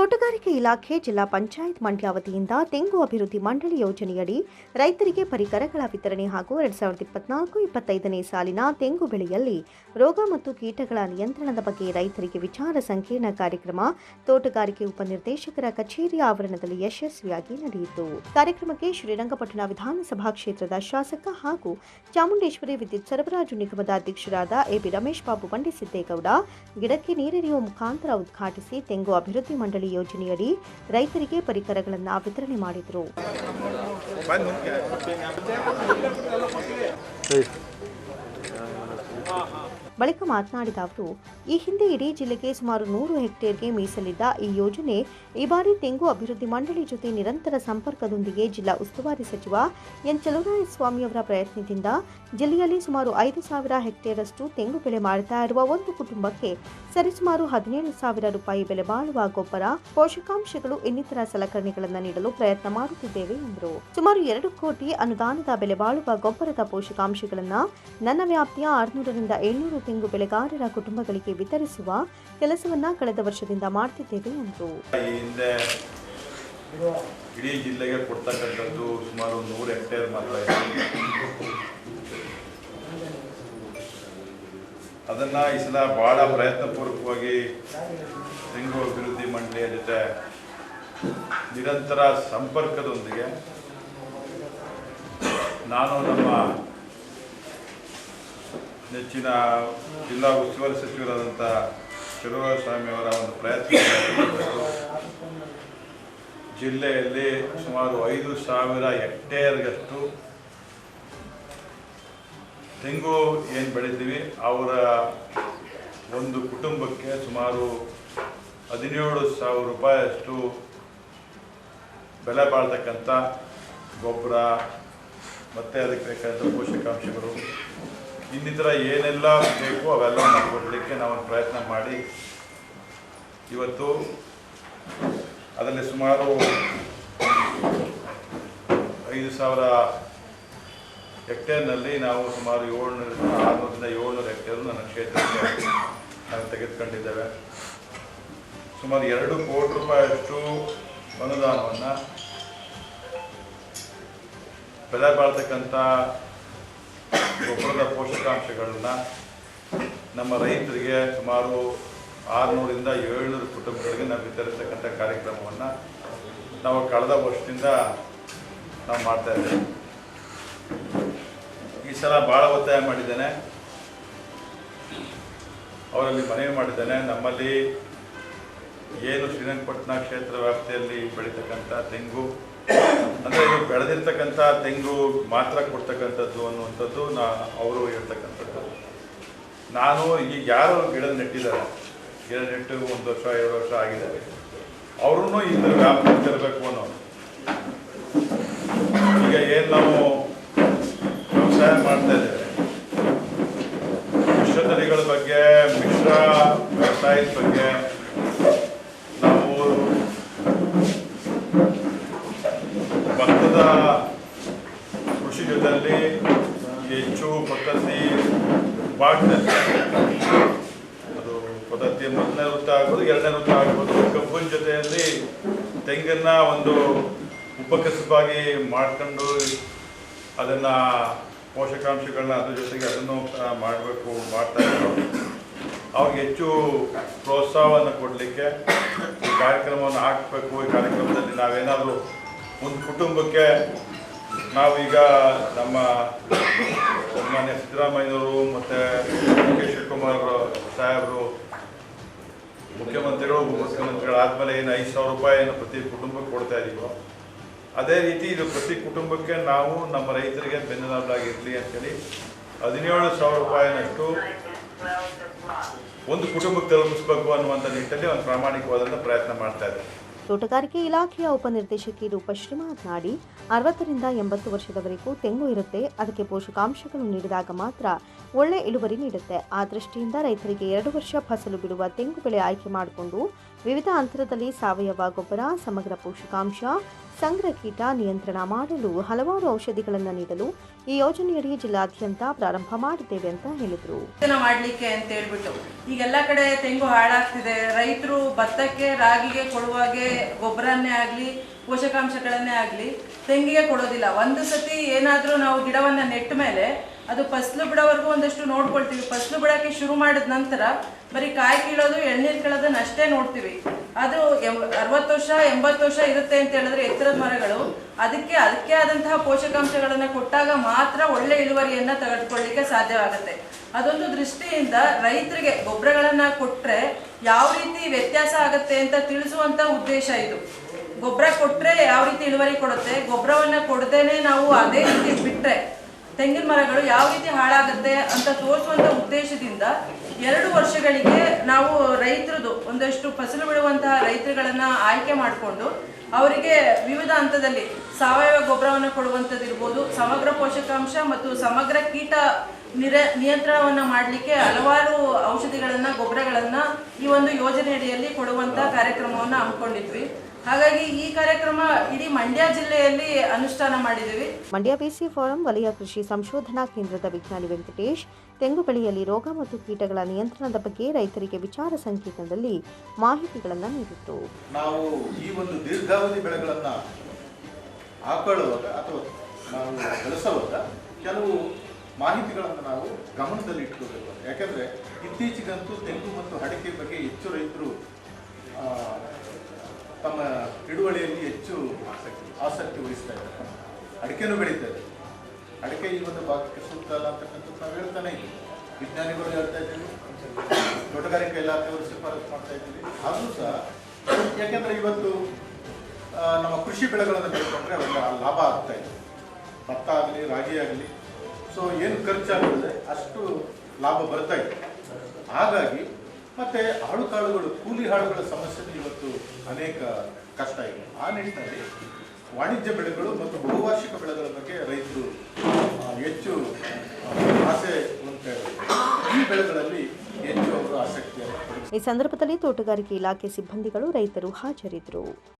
ತೋಟಗಾರಿಕೆ ಇಲಾಖೆ ಜಿಲ್ಲಾ ಪಂಚಾಯತ್ ಮಂಡ್ಯ ವತಿಯಿಂದ ತೆಂಗು ಅಭಿವೃದ್ಧಿ ಮಂಡಳಿ ಯೋಜನೆಯಡಿ ರೈತರಿಗೆ ಪರಿಕರಗಳ ವಿತರಣೆ ಹಾಗೂ ಎರಡ್ ಸಾವಿರದ ಇಪ್ಪತ್ನಾಲ್ಕು ಇಪ್ಪತ್ತೈದನೇ ಸಾಲಿನ ತೆಂಗು ಬೆಳೆಯಲ್ಲಿ ರೋಗ ಮತ್ತು ಕೀಟಗಳ ನಿಯಂತ್ರಣದ ಬಗ್ಗೆ ರೈತರಿಗೆ ವಿಚಾರ ಸಂಕಿರಣ ಕಾರ್ಯಕ್ರಮ ತೋಟಗಾರಿಕೆ ಉಪನಿರ್ದೇಶಕರ ಕಚೇರಿ ಆವರಣದಲ್ಲಿ ಯಶಸ್ವಿಯಾಗಿ ನಡೆಯಿತು. ಕಾರ್ಯಕ್ರಮಕ್ಕೆ ಶ್ರೀರಂಗಪಟ್ಟಣ ವಿಧಾನಸಭಾ ಕ್ಷೇತ್ರದ ಶಾಸಕ ಹಾಗೂ ಚಾಮುಂಡೇಶ್ವರಿ ವಿದ್ಯುತ್ ಸರಬರಾಜು ನಿಗಮದ ಅಧ್ಯಕ್ಷರಾದ ಎಬಿ ರಮೇಶ್ ಬಾಬು ಬಂಡಿಸಿದ್ದೇಗೌಡ ಗಿಡಕ್ಕೆ ನೀರೆರೆಯುವ ಮುಖಾಂತರ ಉದ್ಘಾಟಿಸಿ ತೆಂಗು ಅಭಿವೃದ್ಧಿ ಮಂಡಳಿ ಯೋಜನೆಯಡಿ ರೈತರಿಗೆ ಪರಿಕರಗಳನ್ನು ವಿತರಣೆ ಮಾಡಿದರು. ಬಳಿಕ ಮಾತನಾಡಿದ ಅವರು, ಈ ಹಿಂದೆ ಇಡೀ ಜಿಲ್ಲೆಗೆ ಸುಮಾರು ನೂರು ಹೆಕ್ಟೇರ್ಗೆ ಮೀಸಲಿದ್ದ ಈ ಯೋಜನೆ ಈ ಬಾರಿ ತೆಂಗು ಅಭಿವೃದ್ಧಿ ಮಂಡಳಿ ಜೊತೆ ನಿರಂತರ ಸಂಪರ್ಕದೊಂದಿಗೆ ಜಿಲ್ಲಾ ಉಸ್ತುವಾರಿ ಸಚಿವ ಎನ್ ಚಲುವರಾಯಸ್ವಾಮಿ ಅವರ ಪ್ರಯತ್ನದಿಂದ ಜಿಲ್ಲೆಯಲ್ಲಿ ಸುಮಾರು ಐದು ಸಾವಿರ ಹೆಕ್ಟೇರಷ್ಟು ತೆಂಗು ಬೆಳೆ ಮಾಡ್ತಾ ಇರುವ ಒಂದು ಕುಟುಂಬಕ್ಕೆ ಸರಿಸುಮಾರು ಹದಿನೇಳು ಸಾವಿರ ರೂಪಾಯಿ ಬೆಲೆ ಬಾಳುವ ಗೊಬ್ಬರ, ಪೋಷಕಾಂಶಗಳು ಇನ್ನಿತರ ಸಲಕರಣೆಗಳನ್ನು ನೀಡಲು ಪ್ರಯತ್ನ ಮಾಡುತ್ತಿದ್ದೇವೆ ಎಂದರು. ಸುಮಾರು ಎರಡು ಕೋಟಿ ಅನುದಾನದ ಬೆಲೆ ಬಾಳುವ ಗೊಬ್ಬರದ ಪೋಷಕಾಂಶಗಳನ್ನು ನನ್ನ ವ್ಯಾಪ್ತಿಯ ಆರುನೂರರಿಂದ ಏಳ್ನೂರು ತೆಂಗು ಬೆಳೆಗಾರರ ಕುಟುಂಬಗಳಿಗೆ ವಿತರಿಸುವ ಕೆಲಸವನ್ನ ಕಳೆದ ವರ್ಷದಿಂದ ಮಾಡ್ತಿದ್ದೇವೆ ಎಂದರು ಇಡೀ ಜಿಲ್ಲೆಗೆ ಕೊಡ್ತಕ್ಕಂಥದ್ದು ಸುಮಾರು ನೂರು ಹೆಕ್ಟೇರ್ ಮಾತ್ರ ಅದನ್ನ ಈ ಸಲ ಬಹಳ ಪ್ರಯತ್ನಪೂರ್ವಕವಾಗಿ ತೆಂಗು ಅಭಿವೃದ್ಧಿ ಮಂಡಳಿಯ ಜೊತೆ ನಿರಂತರ ಸಂಪರ್ಕದೊಂದಿಗೆ ನಾನು ನಮ್ಮ ನೆಚ್ಚಿನ ಜಿಲ್ಲಾ ಉಸ್ತುವಾರಿ ಸಚಿವರಾದಂಥ ಸ್ವಾಮಿ ಅವರ ಒಂದು ಪ್ರಯತ್ನ. ಜಿಲ್ಲೆಯಲ್ಲಿ ಸುಮಾರು ಐದು ಸಾವಿರ ಹೆಕ್ಟೇರ್ಗಷ್ಟು ತೆಂಗು ಏನು ಬೆಳಿತೀವಿ ಅವರ ಒಂದು ಕುಟುಂಬಕ್ಕೆ ಸುಮಾರು ಹದಿನೇಳು ಸಾವಿರ ರೂಪಾಯಿಯಷ್ಟು ಬೆಲೆ ಬಾಳ್ತಕ್ಕಂಥ ಗೊಬ್ಬರ, ಮತ್ತು ಅದಕ್ಕೆ ಬೇಕಾದ ಪೋಷಕಾಂಶಗಳು ಇನ್ನಿತರ ಏನೆಲ್ಲ ಬೇಕು ಅವೆಲ್ಲ ಕೊಡಲಿಕ್ಕೆ ನಾವು ಪ್ರಯತ್ನ ಮಾಡಿ. ಇವತ್ತು ಅದರಲ್ಲಿ ಸುಮಾರು ಐದು ಸಾವಿರ ಹೆಕ್ಟೇರ್ನಲ್ಲಿ ನಾವು ಸುಮಾರು ಏಳ್ನೂರಿಂದ ಆರುನೂರಿಂದ ಏಳ್ನೂರು ಹೆಕ್ಟೇರು ನನ್ನ ಕ್ಷೇತ್ರಕ್ಕೆ ನಾವು ತೆಗೆದುಕೊಂಡಿದ್ದೇವೆ. ಸುಮಾರು ಎರಡು ಕೋಟಿ ರೂಪಾಯಿಯಷ್ಟು ಅನುದಾನವನ್ನು ಬೆಲೆ ಬಾಳ್ತಕ್ಕಂಥ ಗೊಬ್ಬರದ ಪೋಷಕಾಂಶಗಳನ್ನು ನಮ್ಮ ರೈತರಿಗೆ ಸುಮಾರು ಆರುನೂರಿಂದ ಏಳ್ನೂರು ಕುಟುಂಬಗಳಿಗೆ ನಾವು ವಿತರಿಸ್ತಕ್ಕಂಥ ಕಾರ್ಯಕ್ರಮವನ್ನು ನಾವು ಕಳೆದ ವರ್ಷದಿಂದ ನಾವು ಮಾಡ್ತಾ ಇದ್ದೇವೆ. ಈ ಸಲ ಭಾಳ ಒತ್ತಾಯ ಮಾಡಿದ್ದೇನೆ. ಅವರಲ್ಲಿ ಮನವಿ ಮಾಡಿದ್ದೇನೆ, ನಮ್ಮಲ್ಲಿ ಏನು ಶ್ರೀರಂಗಪಟ್ಟಣ ಕ್ಷೇತ್ರ ವ್ಯಾಪ್ತಿಯಲ್ಲಿ ಬೆಳೀತಕ್ಕಂಥ ತೆಂಗು ಅಂದರೆ ಇದು ಬೆಳೆದಿರ್ತಕ್ಕಂಥ ತೆಂಗು ಮಾತ್ರ ಕೊಡ್ತಕ್ಕಂಥದ್ದು ಅನ್ನುವಂಥದ್ದು ನಾ ಅವರು ಹೇಳ್ತಕ್ಕಂಥದ್ದು. ನಾನು ಈಗ ಯಾರು ಗಿಡ ನೆಟ್ಟಿದ್ದಾರೆ. ಗಿಡ ನೆಟ್ಟು ಒಂದು ವರ್ಷ, ಎರಡು ವರ್ಷ ಆಗಿದ್ದಾರೆ. ಅವ್ರನ್ನೂ ಇದ್ರ ವ್ಯಾಪ್ತಿ ತರಬೇಕು ಅನ್ನೋ ಈಗ ಏನು ನಾವು ವ್ಯವಸಾಯ ಮಾಡ್ತಾ ಇದ್ದೇವೆ. ಮಿಶ್ರ ತಳಿಗಳ ಬಗ್ಗೆ, ಮಿಶ್ರ ವ್ಯವಸಾಯದ ಬಗ್ಗೆ ನಾವು ಭತ್ತದ ಕೃಷಿ ಜೊತೆಯಲ್ಲಿ ಹೆಚ್ಚು ಪದ್ಧತಿ ಭಾಗದಲ್ಲಿ ಅದು ಪದ್ಧತಿ ಮೊದಲನೇ ವೃತ್ತ ಆಗ್ಬೋದು, ಎರಡನೇ ವೃತ್ತ ಆಗ್ಬೋದು. ಕಬ್ಬಿನ ಜೊತೆಯಲ್ಲಿ ತೆಂಗನ್ನ ಒಂದು ಉಪಕಸಬಾಗಿ ಮಾಡ್ಕೊಂಡು ಅದನ್ನ ಪೋಷಕಾಂಶಗಳನ್ನ ಅದ್ರ ಜೊತೆಗೆ ಅದನ್ನು ಮಾಡಬೇಕು, ಮಾಡ್ತಾ ಇದ್ದಾರೆ ಅವ್ರಿಗೆ ಹೆಚ್ಚು ಪ್ರೋತ್ಸಾಹವನ್ನು ಕೊಡಲಿಕ್ಕೆ ಈ ಕಾರ್ಯಕ್ರಮವನ್ನು ಹಾಕಬೇಕು. ಈ ಕಾರ್ಯಕ್ರಮದಲ್ಲಿ ನಾವೇನಾದರೂ ಒಂದು ಕುಟುಂಬಕ್ಕೆ ನಾವೀಗ ನಮ್ಮ ಮಾನ್ಯ ಸಿದ್ದರಾಮಯ್ಯನವರು ಮತ್ತು ಕೆ ಶಿವಕುಮಾರ್ ಸಾಹೇಬರು, ಮುಖ್ಯಮಂತ್ರಿಗಳು, ಉಪಮುಖ್ಯಮಂತ್ರಿಗಳಾದ್ಮೇಲೆ ಏನು ಐದು ಸಾವಿರ ರೂಪಾಯಿಯನ್ನು ಪ್ರತಿ ಕುಟುಂಬಕ್ಕೆ ಕೊಡ್ತಾ ಇದೀವೋ, ಅದೇ ರೀತಿ ಇದು ಪ್ರತಿ ಕುಟುಂಬಕ್ಕೆ ನಾವು ನಮ್ಮ ರೈತರಿಗೆ ಬೆನ್ನೆಲುಬಾಗಿರಲಿ ಅಂತೇಳಿ ಹದಿನೇಳು ಸಾವಿರ ರೂಪಾಯಿನಷ್ಟು ಒಂದು ಕುಟುಂಬಕ್ಕೆ ತಲುಪಿಸ್ಬೇಕು ಅನ್ನುವಂಥ ನಿಟ್ಟಲ್ಲಿ ಒಂದು ಪ್ರಾಮಾಣಿಕವಾದಂಥ ಪ್ರಯತ್ನ ಮಾಡ್ತಾ ಇದ್ದಾರೆ ತೋಟಗಾರಿಕೆ ಇಲಾಖೆಯ ಉಪನಿರ್ದೇಶಕಿ ರೂಪಶ್ರೀ ಮಾತನಾಡಿ, ಅರವತ್ತರಿಂದ ಎಂಬತ್ತು ವರ್ಷದವರೆಗೂ ತೆಂಗು ಇರುತ್ತೆ, ಅದಕ್ಕೆ ಪೋಷಕಾಂಶಗಳು ನೀಡಿದಾಗ ಮಾತ್ರ ಒಳ್ಳೆ ಇಳುವರಿ ನೀಡುತ್ತೆ. ಆ ದೃಷ್ಟಿಯಿಂದ ರೈತರಿಗೆ ಎರಡು ವರ್ಷ ಫಸಲು ಬಿಡುವ ತೆಂಗು ಬೆಳೆ ಆಯ್ಕೆ ಮಾಡಿಕೊಂಡು ವಿವಿಧ ಅಂತರದಲ್ಲಿ ಸಾವಯವ ಗೊಬ್ಬರ, ಸಮಗ್ರ ಪೋಷಕಾಂಶ, ಸಂಗ್ರಹ ಕೀಟ ನಿಯಂತ್ರಣ ಮಾಡಲು ಹಲವಾರು ಔಷಧಿಗಳನ್ನು ನೀಡಲು ಈ ಯೋಜನೆಯಡಿ ಜಿಲ್ಲಾದ್ಯಂತ ಪ್ರಾರಂಭ ಮಾಡಿದ್ದೇವೆ ಅಂತ ಹೇಳಿದರು. ಮಾಡಲಿಕ್ಕೆ ಅಂತ ಹೇಳ್ಬಿಟ್ಟು ಈಗೆಲ್ಲ ಕಡೆ ತೆಂಗು ಹಾಳಾಗ್ತಿದೆ. ರೈತರು ಭತ್ತಕ್ಕೆ, ರಾಗಿಗೆ ಕೊಡುವಾಗೆ ಗೊಬ್ಬರನ್ನೇ ಆಗಲಿ, ಪೋಷಕಾಂಶಗಳನ್ನೇ ಆಗಲಿ ತೆಂಗಿಗೆ ಕೊಡೋದಿಲ್ಲ. ಒಂದು ಸತಿ ಏನಾದರೂ ನಾವು ಗಿಡವನ್ನು ನೆಟ್ಟ ಮೇಲೆ ಅದು ಫಸ್ಲು ಬಿಡೋವರೆಗೂ ಒಂದಷ್ಟು ನೋಡ್ಕೊಳ್ತೀವಿ. ಫಸ್ಲು ಬಿಡಕ್ಕೆ ಶುರು ಮಾಡಿದ ನಂತರ ಬರೀ ಕಾಯಿ ಕೀಳೋದು, ಎಳ್ನೀರು ಕೀಳೋದನ್ನ ಅಷ್ಟೇ ನೋಡ್ತೀವಿ. ಅದು ಅರವತ್ತು ವರ್ಷ, ಎಂಬತ್ತು ವರ್ಷ ಇರುತ್ತೆ ಅಂತ ಹೇಳಿದ್ರೆ ಎತ್ತರದ ಮರಗಳು. ಅದಕ್ಕೆ ಅದಕ್ಕೆ ಆದಂತಹ ಪೋಷಕಾಂಶಗಳನ್ನ ಕೊಟ್ಟಾಗ ಮಾತ್ರ ಒಳ್ಳೆ ಇಳುವರಿಯನ್ನ ತೆಗೆದುಕೊಳ್ಳಿಕ್ಕೆ ಸಾಧ್ಯವಾಗುತ್ತೆ. ಅದೊಂದು ದೃಷ್ಟಿಯಿಂದ ರೈತರಿಗೆ ಗೊಬ್ಬರಗಳನ್ನ ಕೊಟ್ಟರೆ ಯಾವ ರೀತಿ ವ್ಯತ್ಯಾಸ ಆಗುತ್ತೆ ಅಂತ ತಿಳಿಸುವಂಥ ಉದ್ದೇಶ ಇದು. ಗೊಬ್ಬರ ಕೊಟ್ಟರೆ ಯಾವ ರೀತಿ ಇಳುವರಿ ಕೊಡುತ್ತೆ? ಗೊಬ್ಬರವನ್ನ ಕೊಡದೇನೆ ನಾವು ಅದೇ ರೀತಿ ಬಿಟ್ರೆ ತೆಂಗಿನ ಮರಗಳು ಯಾವ ರೀತಿ ಹಾಳಾಗುತ್ತೆ ಅಂತ ತೋರಿಸುವಂತ ಉದ್ದೇಶದಿಂದ ಎರಡು ವರ್ಷಗಳಿಗೆ ನಾವು ರೈತರದು ಒಂದಷ್ಟು ಫಸಲು ಬಿಡುವಂತಹ ರೈತರುಗಳನ್ನ ಆಯ್ಕೆ ಮಾಡಿಕೊಂಡು ಅವರಿಗೆ ವಿವಿಧ ಹಂತದಲ್ಲಿ ಸಾವಯವ ಗೊಬ್ಬರವನ್ನು ಕೊಡುವಂಥದ್ದು ಇರ್ಬೋದು, ಸಮಗ್ರ ಪೋಷಕಾಂಶ ಮತ್ತು ಸಮಗ್ರ ಕೀಟ ನಿರ, ನಿಯಂತ್ರಣವನ್ನ ಮಾಡಲಿಕ್ಕೆ ಹಲವಾರು ಔಷಧಿಗಳನ್ನ, ಗೊಬ್ಬರಗಳನ್ನು ಈ ಒಂದು ಯೋಜನೆಯಡಿಯಲ್ಲಿ ಕೊಡುವಂಥ ಕಾರ್ಯಕ್ರಮವನ್ನ ಹಮ್ಮಿಕೊಂಡಿದ್ವಿ. ಹಾಗಾಗಿ ಈ ಕಾರ್ಯಕ್ರಮ ಇಡೀ ಮಂಡ್ಯ ಜಿಲ್ಲೆಯಲ್ಲಿ ಅನುಷ್ಠಾನ ಮಾಡಿದ್ದೀವಿ. ಮಂಡ್ಯ ಬಿಸಿ ಫಾರಂ ವಲಯ ಕೃಷಿ ಸಂಶೋಧನಾ ಕೇಂದ್ರದ ವಿಜ್ಞಾನಿ ವೆಂಕಟೇಶ್ ತೆಂಗು ಬೆಳೆಯಲ್ಲಿ ರೋಗ ಮತ್ತು ಕೀಟಗಳ ನಿಯಂತ್ರಣದ ಬಗ್ಗೆ ರೈತರಿಗೆ ವಿಚಾರ ಸಂಕೇತದಲ್ಲಿ ಮಾಹಿತಿಗಳನ್ನು ನೀಡಿತ್ತು. ನಾವು ಈ ಒಂದು ದೀರ್ಘಾವಧಿ ಬೆಳೆಗಳನ್ನು ಹಾಕೊಳ್ಳುವಾಗ ಅಥವಾ ನಾವು ಬೆಳೆಸುವಾಗ ಕೆಲವು ಮಾಹಿತಿಗಳನ್ನು ನಾವು ಗಮನದಲ್ಲಿ ಇಟ್ಕೋಬೇಕು. ಯಾಕಂದ್ರೆ ಇತ್ತೀಚೆಗಂತೂ ತೆಂಗು ಮತ್ತು ಅಡಿಕೆ ಬಗ್ಗೆ ಹೆಚ್ಚು ರೈತರು ಆ, ತಮ್ಮ ಹಿಡುವಳಿಯಲ್ಲಿ ಹೆಚ್ಚು ಆಸಕ್ತಿ ವಹಿಸ್ತಾ ಇದ್ದಾರೆ. ಅಡಿಕೆನೂ ಇದೆ ಅಡಿಕೆ ಈ ಒಂದು ಭಾಗಕ್ಕೆ ಸೂಕ್ತ ಅಲ್ಲ ಅಂತಕ್ಕಂಥದ್ದು ನಾವು ಹೇಳ್ತಾನೆ ಇದ್ದೀವಿ. ವಿಜ್ಞಾನಿಗಳು ಹೇಳ್ತಾ ಇದ್ದೀವಿ, ತೋಟಗಾರಿಕೆ ಇಲಾಖೆಯವರು ಶಿಫಾರಸು ಮಾಡ್ತಾ ಇದ್ದೀವಿ. ಆದರೂ ಸಹ, ಯಾಕೆಂದರೆ ಇವತ್ತು ನಮ್ಮ ಕೃಷಿ ಬೆಳೆಗಳನ್ನು ಬೆಳ್ಕೊಂಡ್ರೆ ಅವರಿಗೆ ಲಾಭ ಆಗ್ತಾ ಇದೆ. ಭತ್ತ ಆಗಲಿ, ರಾಗಿ ಆಗಲಿ. ಸೊ ಏನು ಖರ್ಚಾಗುತ್ತೆ ಅಷ್ಟು ಲಾಭ ಬರ್ತಾ ಇದೆ. ಹಾಗಾಗಿ ಮತ್ತೆ ಹಾಳು ಕಾಳುಗಳು, ಕೂಲಿ ಹಾಳುಗಳ ಸಮಸ್ಯೆ ಇವತ್ತು ಅನೇಕ ಕಷ್ಟ ಇದೆ. ಆ ನಿಟ್ಟಿನಲ್ಲಿ ವಾಣಿಜ್ಯ ಬೆಳೆಗಳು ಮತ್ತು ಬಹುವಾರ್ಷಿಕ ಬೆಳೆಗಳ ಬಗ್ಗೆ ರೈತರು ಹೆಚ್ಚು ಆಸೆ ಇದ್ದಾರೆ ಈ ಬೆಳೆಗಳಲ್ಲಿ ಹೆಚ್ಚು ಅವರು ಆಸಕ್ತಿಯನ್ನು ಈ ಸಂದರ್ಭದಲ್ಲಿ ತೋಟಗಾರಿಕೆ ಇಲಾಖೆ ಸಿಬ್ಬಂದಿಗಳು ರೈತರು ಹಾಜರಿದ್ದರು.